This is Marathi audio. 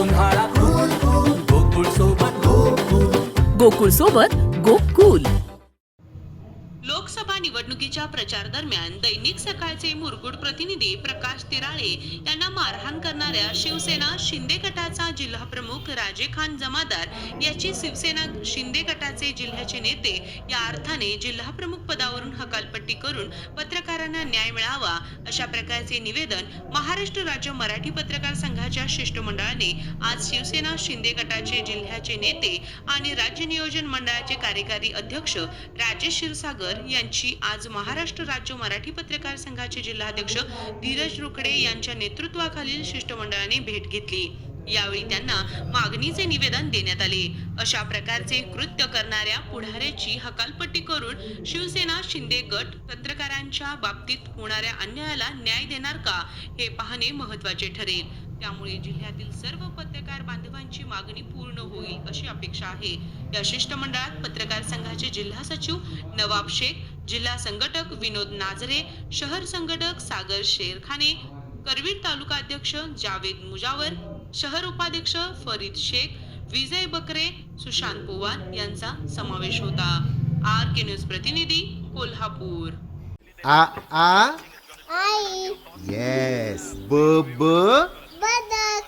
उन्हाळा गोकुळ सोबत गोकुळ. गोकुळ. सोबत गोकुल निवडणुकीच्या प्रचार दरम्यान दैनिक सकाळचे मुरगुड प्रतिनिधी प्रकाश तिराळे यांना मारहाण करणाऱ्या शिवसेना शिंदे गटाचा जिल्हा प्रमुख राजे खान जमादार याची शिवसेना शिंदे गटाचे जिल्ह्याचे नेते या अर्थाने जिल्हा प्रमुख पदावरून हकालपट्टी करून पत्रकारांना न्याय मिळावा अशा प्रकारचे निवेदन महाराष्ट्र राज्य मराठी पत्रकार संघाच्या शिष्टमंडळाने आज शिवसेना शिंदे गटाचे जिल्ह्याचे नेते आणि राज्य नियोजन मंडळाचे कार्यकारी अध्यक्ष राजेश क्षीरसागर यांची आज महाराष्ट्र राज्य मराठी पत्रकार संघाचे जिल्हाध्यक्ष धीरज रुकडे यांच्या नेतृत्वाखालील शिष्टमंडळाने भेट घेतली. यावेळी त्यांना मागणीचे निवेदन देण्यात आले. अशा प्रकारचे कृत्य करणाऱ्या पुढाऱ्याची हकालपट्टी करून शिवसेना शिंदे गट पत्रकारांच्या बाबतीत होणाऱ्या अन्यायाला न्याय देणार का हे पाहणे महत्त्वाचे ठरेल. त्यामुळे जिल्ह्यातील सर्व पत्रकार बांधवांची मागणी पूर्ण होईल अशी अपेक्षा आहे. या शिष्टमंडळात पत्रकार संघाचे जिल्हा सचिव नवाब शेख जिल्हा संघटक विनोद नाझरे शहर संघटक सागर शेरखाने करवीर तालुका अध्यक्ष जावेद मुजावर शहर उपाध्यक्ष फरीद शेख विजय बकरे सुशांत पोवार यांचा समावेश होता. आर के न्यूज प्रतिनिधी कोल्हापूर. आ आ? आई. येस ब ब?